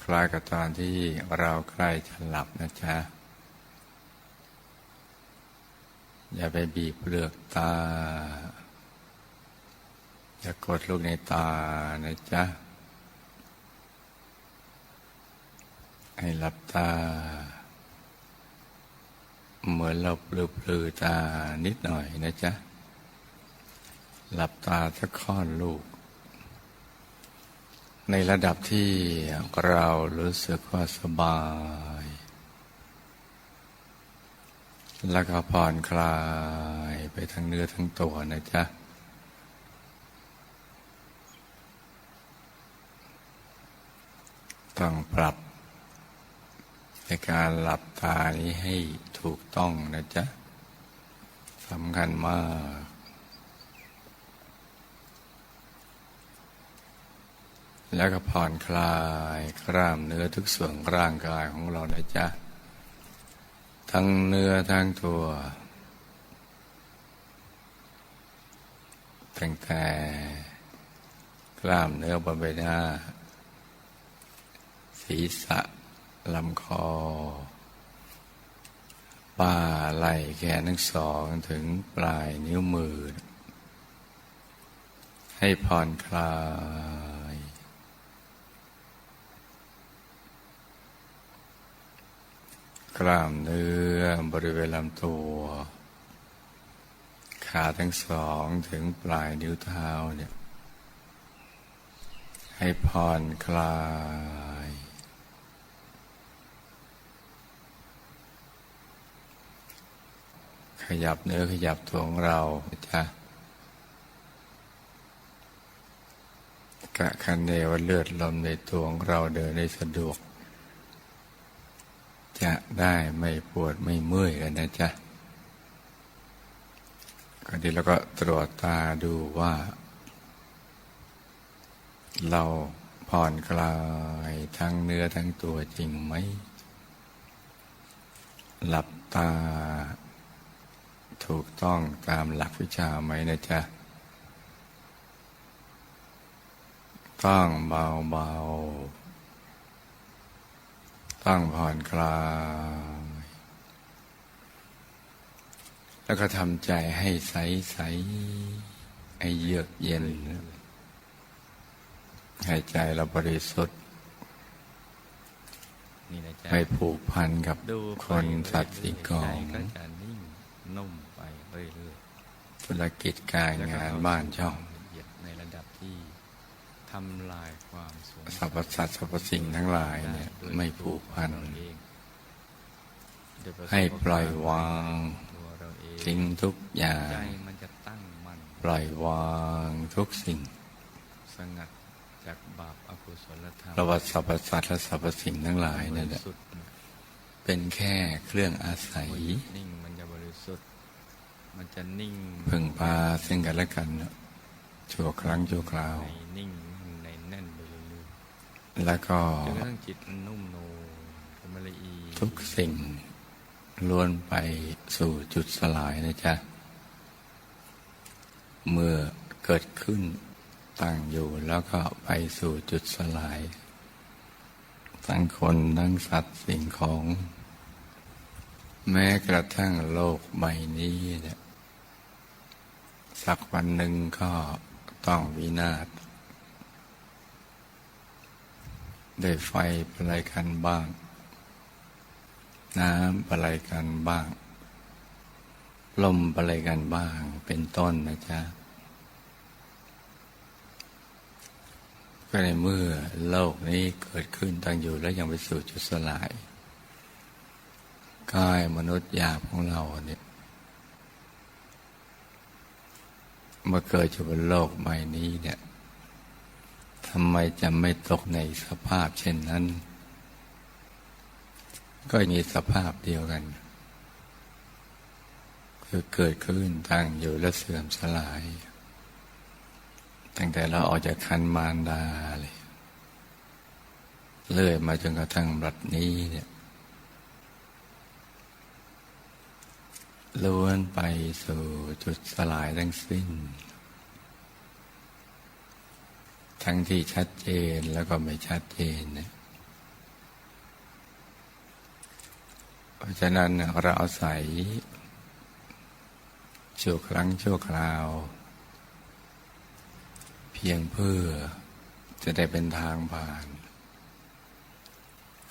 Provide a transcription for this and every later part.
ค ล้ายกับตอนที่เราใกล้จะหลับนะจ๊ะ อย่าไปบีบเปลือกตา อย่ากดลูกในตานะจ๊ะ ให้หลับตา เหมือนเราปลือปลือตานิดหน่อยนะจ๊ะ หลับตาสักค่อนลูก ในระดับที่เรารู้สึกว่าสบาย แล้วก็ผ่อนคลายไปทั้งเนื้อทั้งตัวนะจ๊ะ ต้องปรับ ในการหลับตานี้ให้ถูกต้องนะจ๊ะสำคัญมาก แล้วก็ผ่อนคลายกล้ามเนื้อทุกส่วนร่างกายของเรานะจ๊ะ ทั้งเนื้อทั้งตัวตั้งแต่กล้ามเนื้อบนใบหน้า ศีรษะลำคอบ่าไหล่แขนทั้งสองถึงปลายนิ้วมือ ให้ผ่อนคลาย กล้ามเนื้อบริเวณลำตัว ขาทั้งสองถึงปลายนิ้วเท้าเนี่ยให้ผ่อนคลาย ขยับเนื้อขยับตัวของเราจ้ะกะคันเนว่าเลือดลมในตัวของเราเดินได้สะดวก จะได้ไม่ปวดไม่เมื่อยกันนะจ๊ะก็ดีแล้วก็ตรวจตาดูว่า เราผ่อนคลายทั้งเนื้อทั้งตัวจริงไหม หลับตา ถูกต้องตามหลักวิชาไหมนะจ๊ะ ต้องเบาเบาๆ ตั้งผ่อนคลาย แล้วก็ทำใจให้ใสใสให้เยือกเย็น ให้ใจเราบริสุทธิ์ไม่ผูกพันกับคนสัตว์สิ่งของใจก็จะนิ่งนุ่มไปเรื่อยธุรกิจการงานบ้านช่อง ทำลายความสงสรรพสัตว์สรรพสิ่งทั้งหลายเนี่ยด้วไม่ผูกพันตัวเราเองด้วยประสบให้ปล่อยวางตัวเราเองทิ้งทุกอย่างใจมันจะตั้งมั่นปล่อยวางทุกสิ่งสงัดจากบาปอกุศลธรรมประวัติสรรพสัตว์และสรรพสิ่งทั้งหลายนั่นแหละบริสุทธิ์เนี่ยเป็นแค่เครื่องอาศัยนิ่งมันจะบริสุทธิ์มันจะนิ่ง พึ่งพาซึ่งกันและกันชั่วครั้งชั่วคราวในนิ่งในแน่นไปเรื่อย แล้วก็ๆจนกระทั่งจิตนุ่มนูนเป็นมละเอียทุกสิ่งล้วนไปสู่จุดสลายนะจ๊ะ เมื่อเกิดขึ้นตั้งอยู่แล้วก็ไปสู่จุดสลาย ทั้งคนทั้งสัตว์สิ่งของ แม้กระทั่งโลกใบนี้เนี่ยสักวันหนึ่งก็ต้องวินาศ ด้ไฟประไรกันบ้าง น้ำประไรกันบ้าง ลมประไรกันบ้าง เป็นต้นนะจ๊ะก็ในเมื่อโลกนี้เกิดขึ้นตั้งอยู่แล้วยังไปสู่จุดสลาย กายมนุษย์หยาบของเราเนี่ยเมื่อเกิดอยู่บนโลกใบนี้เนี่ย ทำไมจะไม่ตกในสภาพเช่นนั้น ก็มีสภาพเดียวกัน คือเกิดขึ้นตั้งอยู่และเสื่อมสลาย ตั้งแต่เราออกจากคันมารดาเลยเลื่อยมาจนกระทั่งบัดนี้เนี่ยล้วนไปสู่จุดสลายทั้งสิ้น ทั้งที่ชัดเจนแล้วก็ไม่ชัดเจนเนี่ยเพราะฉะนั้นเราอาศัยชั่วครั้งชั่วคราว เพียงเพื่อจะได้เป็นทางผ่าน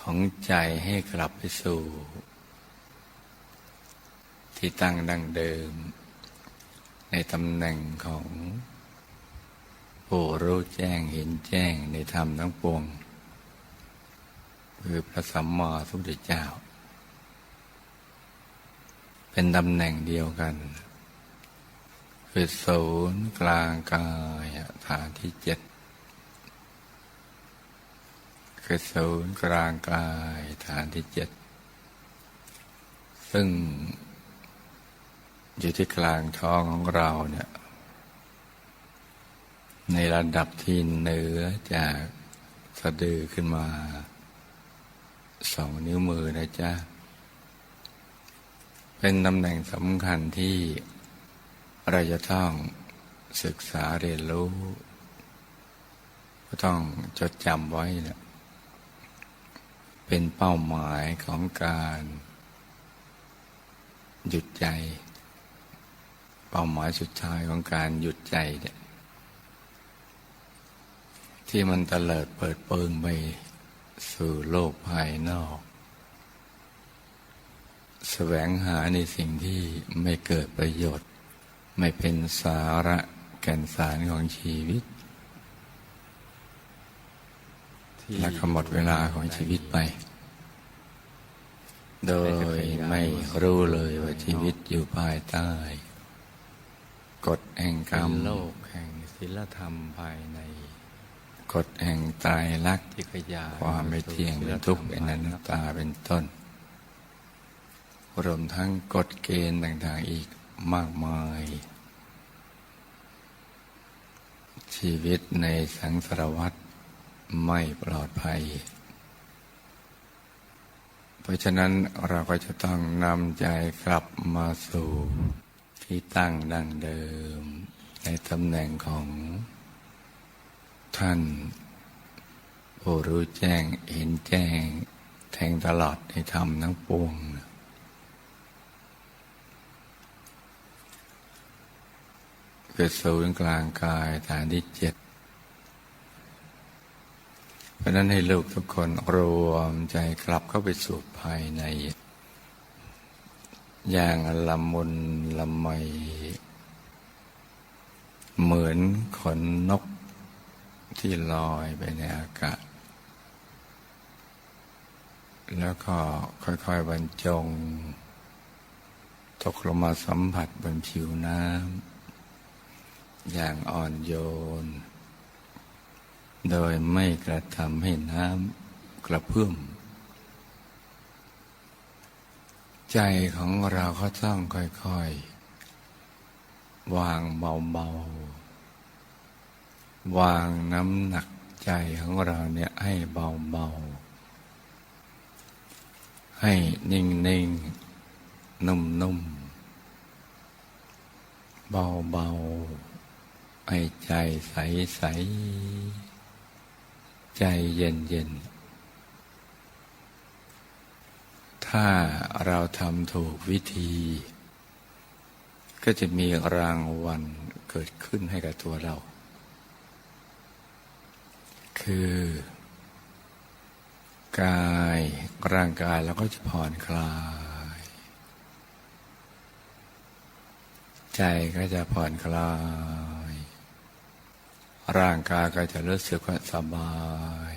ของใจให้กลับไปสู่ ที่ตั้งดังเดิม ในตำแหน่งของ ผู้รู้แจ้งเห็นแจ้งในธรรมทั้งปวง คือพระสัมมาสัมพุทธเจ้า เป็นตำแหน่งเดียวกัน คือศูนย์กลางกายฐานที่เจ็ดคือศูนย์กลางกายฐานที่เจ็ดซึ่งอยู่ที่กลางท้องของเราเนี่ย ในระดับที่เหนือจากสะดือขึ้นมาสองนิ้วมือนะจ๊ะ เป็นตำแหน่งสำคัญที่เราจะต้องศึกษาเรียนรู้ ก็ต้องจดจำไว้เนะเป็นเป้าหมายของการ หยุดใจ เป้าหมายสุดท้ายของการหยุดใจเนี่ย ที่มันเตลิดเปิดเปิงไปสู่โลกภายนอกแสวงหาในสิ่งที่ไม่เกิดประโยชน์ ไม่เป็นสาระแก่นสารของชีวิตและก็หมดเวลาของชีวิตไป โดยไม่รู้เลยว่าชีวิตอยู่ภายใต้ กฎแห่งกรรมโลกแห่งศิลธรรมภายใน กฎแห่งไตรลักที่ขยายความไม่เที่ยงเป็นทุกข์เป็นอนัตตาเป็นต้น รวมทั้งกฎเกณฑ์ต่างๆอีกมากมาย ชีวิตในสังสารวัฏไม่ปลอดภัย เพราะฉะนั้นเราก็จะต้องนำใจกลับมาสู่ที่ตั้งดังเดิม ในตำแหน่งของ ท่านผู้รู้แจ้งเห็นแจ้ง แทงตลอดในธรรมทั้งปวงนะคือศูนย์กลางกายฐานที่เจ็ดเพราะนั้นให้ลูกทุกคนรวมใจกลับเข้าไปสู่ภายใน อย่างละมุนละไม เหมือนขนนก ที่ลอยไปในอากาศ แล้วก็ค่อยๆบรรจง ตกลงมาสัมผัสบนผิวน้ำอย่างอ่อนโยน โดยไม่กระทำให้น้ำกระเพื่อมใจของเราก็ต้องค่อยๆ วางเบาๆ วางน้ำหนักใจของเราเนี่ยให้เบาๆให้นิ่งๆนุ่มๆเบาๆให้ใจใสๆใจเย็นๆถ้าเราทำถูกวิธี ก็จะมีรางวัลเกิดขึ้นให้กับตัวเรา คือ กายร่างกายเราก็จะผ่อนคลาย ใจก็จะผ่อนคลาย ร่างกายก็จะรู้สึกสบาย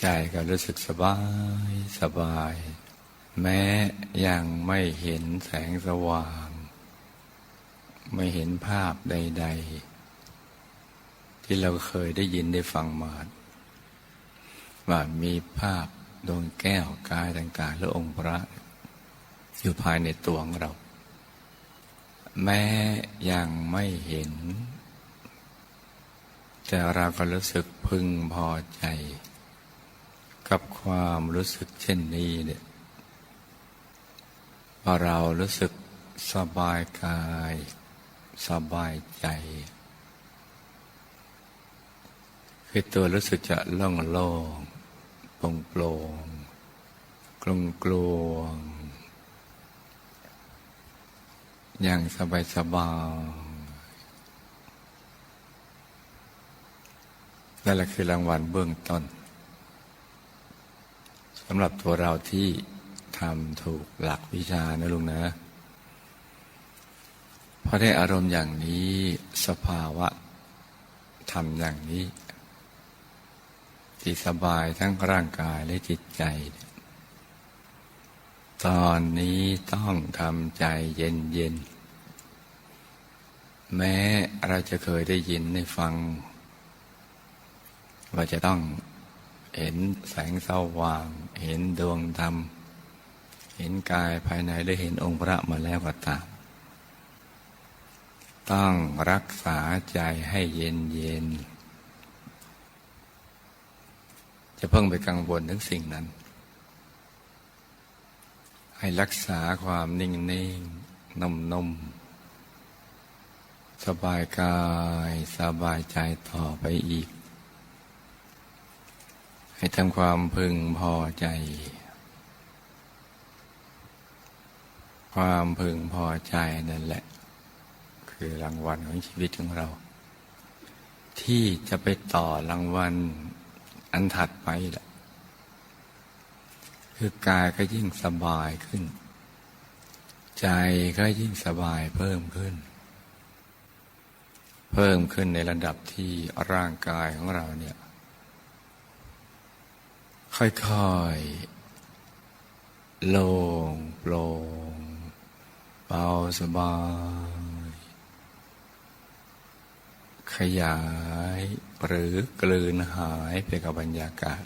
ใจก็รู้สึกสบายสบาย แม้ยังไม่เห็นแสงสว่าง ไม่เห็นภาพใด ๆ ที่เราเคยได้ยินได้ฟังมา ว่ามีภาพดวงแก้วกายต่างๆหรือองค์พระ อยู่ภายในตัวของเรา แม้ยังไม่เห็น แต่เราก็รู้สึกพึงพอใจ กับความรู้สึกเช่นนี้เนี่ยพอเรารู้สึกสบายกาย สบายใจ คือตัวรู้สึกจะล่งล่งโปร่งโปร่งกลงกลวงอย่างสบายสบายนั่นแหละคือรางวัลเบื้องต้นสำหรับตัวเราที่ทำถูกหลักวิชานะลุงนะพอได้อารมณ์อย่างนี้สภาวะทำอย่างนี้ ที่สบายทั้งร่างกายและจิตใจ ตอนนี้ต้องทำใจเย็นเย็นๆแม้เราจะเคยได้ยินได้ฟัง ว่าจะต้องเห็นแสงสว่าง เห็นดวงธรรม เห็นกายภายในหรือเห็นองค์พระมาแล้วก็ตามต้องรักษาใจให้เย็นเย็น จะเพิ่งไปกังวลถึงสิ่งนั้น ให้รักษาความนิ่งนิ่งนุ่มนุ่มสบายกายสบายใจต่อไปอีก ให้ทำความพึงพอใจ ความพึงพอใจนั่นแหละ คือรางวัลของชีวิตของเรา ที่จะไปต่อรางวัล อันถัดไปแหละคือกายก็ยิ่งสบายขึ้น ใจก็ยิ่งสบายเพิ่มขึ้น เพิ่มขึ้นในระดับที่ร่างกายของเราเนี่ย ค่อยๆโล่งโปร่งเบาสบาย ขยาย หรือกลืนหายไปกับบรรยากาศ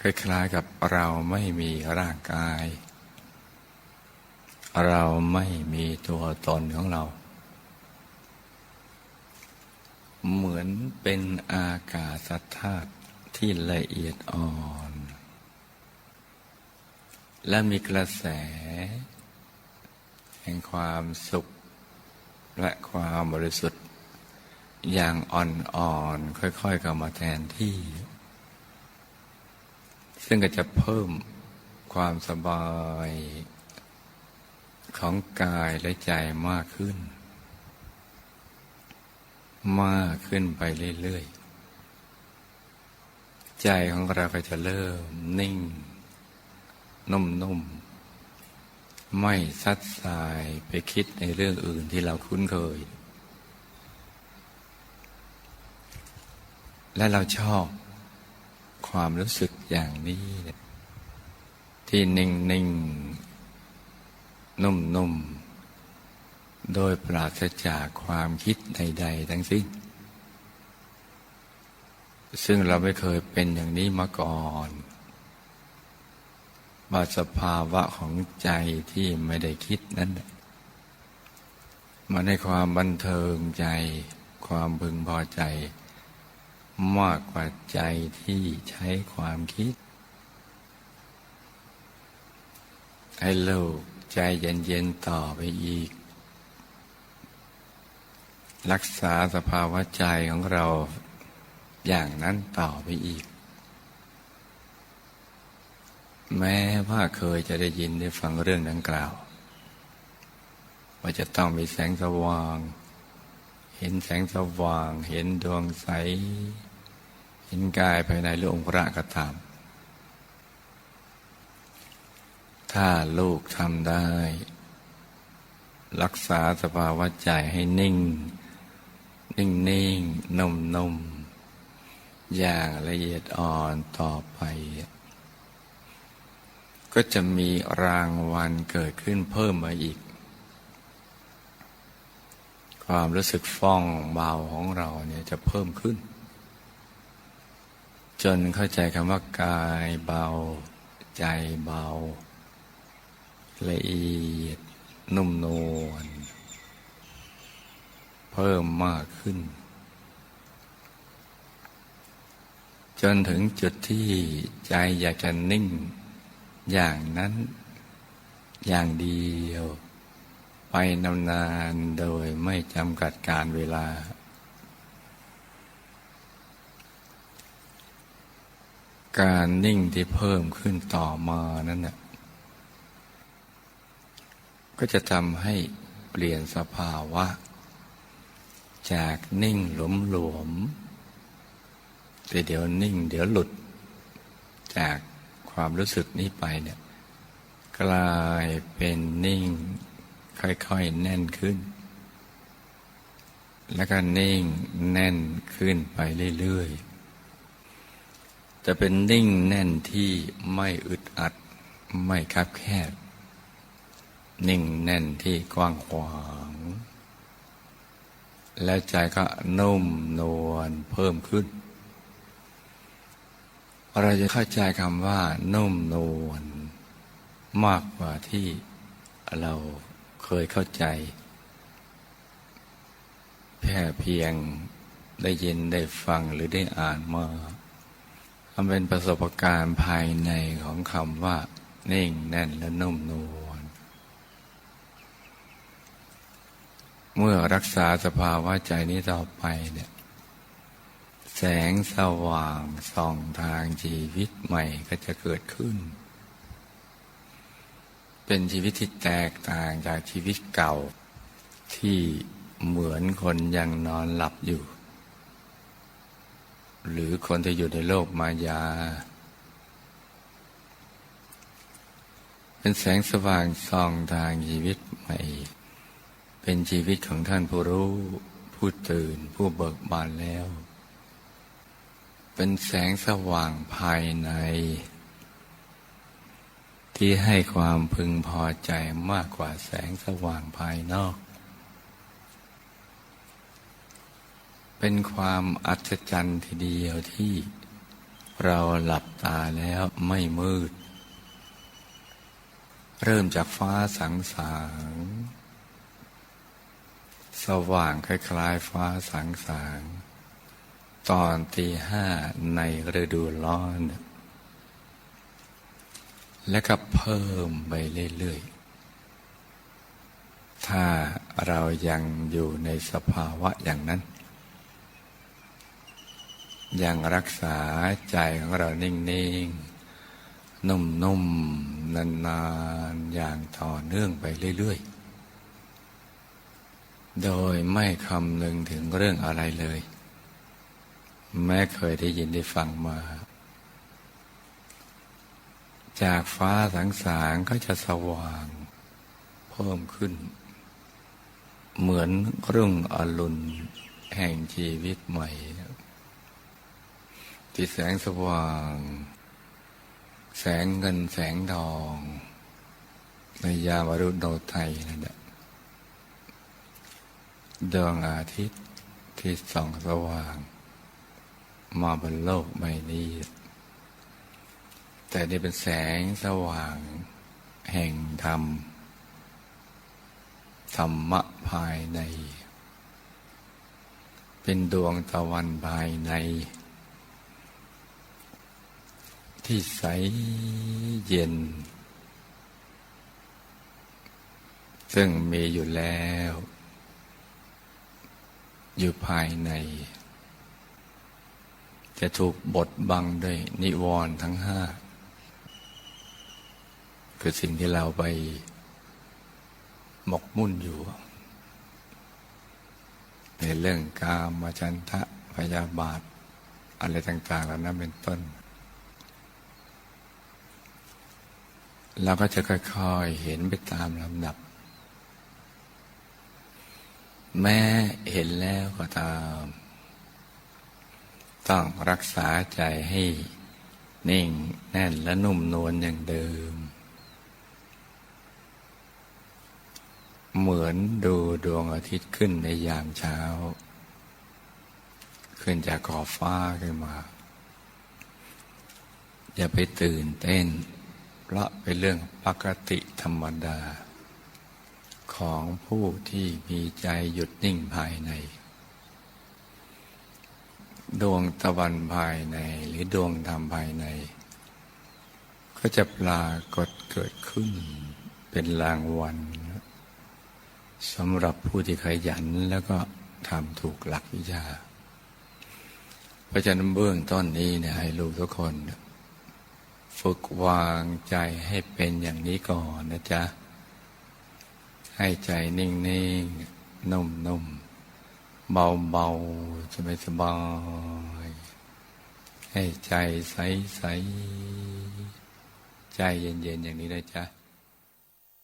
คล้ายๆกับเราไม่มีร่างกาย เราไม่มีตัวตนของเรา เหมือนเป็นอากาศธาตุที่ละเอียดอ่อน และมีกระแส แห่งความสุข และความบริสุทธิ์ อย่างอ่อนๆค่อยๆเข้ามาแทนที่ ซึ่งก็จะเพิ่มความสบายของกายและใจมากขึ้น มากขึ้นไปเรื่อยๆ ใจของเราก็จะเริ่มนิ่ง นุ่มๆ ไม่ซัดสายไปคิดในเรื่องอื่นที่เราคุ้นเคย และเราชอบความรู้สึกอย่างนี้นี่ยที่นิ่งนิ่งนุ่มนุ่มโดยปราศจากความคิดใด ๆ ทั้งสิ้น ซึ่งเราไม่เคยเป็นอย่างนี้มาก่อน ว่าสภาวะของใจที่ไม่ได้คิดนั้น มันให้ความบันเทิงใจ ความพึงพอใจ มากกว่าใจที่ใช้ความคิด ให้โลกใจเย็นๆต่อไปอีก รักษาสภาวะใจของเราอย่างนั้นต่อไปอีก แม้ว่าเคยจะได้ยินได้ฟังเรื่องดังกล่าว ว่าจะต้องมีแสงสว่าง เห็นแสงสว่าง เห็นดวงใส เห็นกายภายในหรือองค์พระก็ตามถ้าลูกทำได้ รักษาสภาวะใจให้นิ่ง นิ่งนิ่งนุ่มนุ่มอย่างละเอียดอ่อนต่อไป ก็จะมีรางวัลเกิดขึ้นเพิ่มมาอีก ความรู้สึกฟ่องเบาของเราเนี่ยจะเพิ่มขึ้น จนเข้าใจคำว่ากายเบา ใจเบา ละเอียด นุ่มนวลเพิ่มมากขึ้น จนถึงจุดที่ใจอยากจะนิ่ง อย่างนั้นอย่างเดียว ไปนานๆโดยไม่จำกัดการเวลา การนิ่งที่เพิ่มขึ้นต่อมานั้นน่ะก็จะทำให้เปลี่ยนสภาวะ จากนิ่งหลวมหลวมๆแต่เดี๋ยวนิ่ง เดี๋ยวหลุด จาก ความรู้สึกนี้ไปเนี่ยกลายเป็นนิ่ง ค่อยๆ แน่นขึ้น แล้วก็นิ่งแน่นขึ้นไปเรื่อยๆจะเป็นนิ่งแน่นที่ไม่อึดอัดไม่คับแคบ นิ่งแน่นที่กว้างขวาง แล้วใจก็นุ่มนวลเพิ่มขึ้น เราจะเข้าใจคำว่านุ่มนวลมากกว่าที่เราเคยเข้าใจ แค่เพียงได้ยินได้ฟังหรือได้อ่านมามันเป็นประสบการณ์ภายในของคำว่า นิ่งแน่นและนุ่มนวลเมื่อรักษาสภาวะใจนี้ต่อไปเนี่ย แสงสว่างส่องทางชีวิตใหม่ก็จะเกิดขึ้น เป็นชีวิตที่แตกต่างจากชีวิตเก่า ที่เหมือนคนยังนอนหลับอยู่ หรือคนที่อยู่ในโลกมายา เป็นแสงสว่างส่องทางชีวิตใหม่ เป็นชีวิตของท่านผู้รู้ ผู้ตื่นผู้เบิกบานแล้ว เป็นแสงสว่างภายใน ที่ให้ความพึงพอใจมากกว่าแสงสว่างภายนอก เป็นความอัศจรรย์ทีเดียวที่เราหลับตาแล้วไม่มืด เริ่มจากฟ้าสังสางสว่างคล้ายๆฟ้าสังสาง ตอนตีห้าในฤดูร้อน และก็เพิ่มไปเรื่อยๆ ถ้าเรายังอยู่ในสภาวะอย่างนั้น ยังรักษาใจของเรานิ่งๆ นุ่มๆ นานๆ อย่างต่อเนื่องไปเรื่อยๆ โดยไม่คำนึงถึงเรื่องอะไรเลย แม้เคยได้ยินได้ฟังมา จากฟ้าสังสางก็จะสว่าง เพิ่มขึ้น เหมือนรุ่งอรุณแห่งชีวิตใหม่ ที่แสงสว่าง แสงเงินแสงทอง ในยามอรุณโนไทยนั่นแหละดวงอาทิตย์ที่ส่องสว่าง มาบนโลกใบนี้ แต่นี่เป็นแสงสว่างแห่งธรรม ธรรมะภายใน เป็นดวงตะวันภายใน ที่ใสเย็น ซึ่งมีอยู่แล้ว อยู่ภายใน จะถูกบดบังด้วยนิวรณ์ทั้งห้า คือสิ่งที่เราไปหมกมุ่นอยู่ ในเรื่องกามฉันทะพยาบาท อะไรต่าง ๆ เหล่านั้นเป็นต้น เราก็จะค่อยๆเห็นไปตามลำดับ แม้เห็นแล้วก็ตาม ต้องรักษาใจให้นิ่งแน่นและนุ่มนวลอย่างเดิม เหมือนดูดวงอาทิตย์ขึ้นในยามเช้า ขึ้นจากขอบฟ้าขึ้นมา อย่าไปตื่นเต้น เพราะเป็นเรื่องปกติธรรมดา ของผู้ที่มีใจหยุดนิ่งภายใน ดวงตะวันภายในหรือดวงธรรมภายใน ก็จะปรากฏเกิดขึ้นเป็นรางวัลสำหรับผู้ที่ขยันแล้วก็ทำถูกหลักวิชาเพราะฉะนั้นเบื้องต้นนี้เนี่ยให้ลูกทุกคน ฝึกวางใจให้เป็นอย่างนี้ก่อนนะจ๊ะ ให้ใจนิ่งๆ นุ่มๆ เบาเบาสบายสบายให้ใจใสใสใจเย็นๆอย่างนี้ได้จ้ะ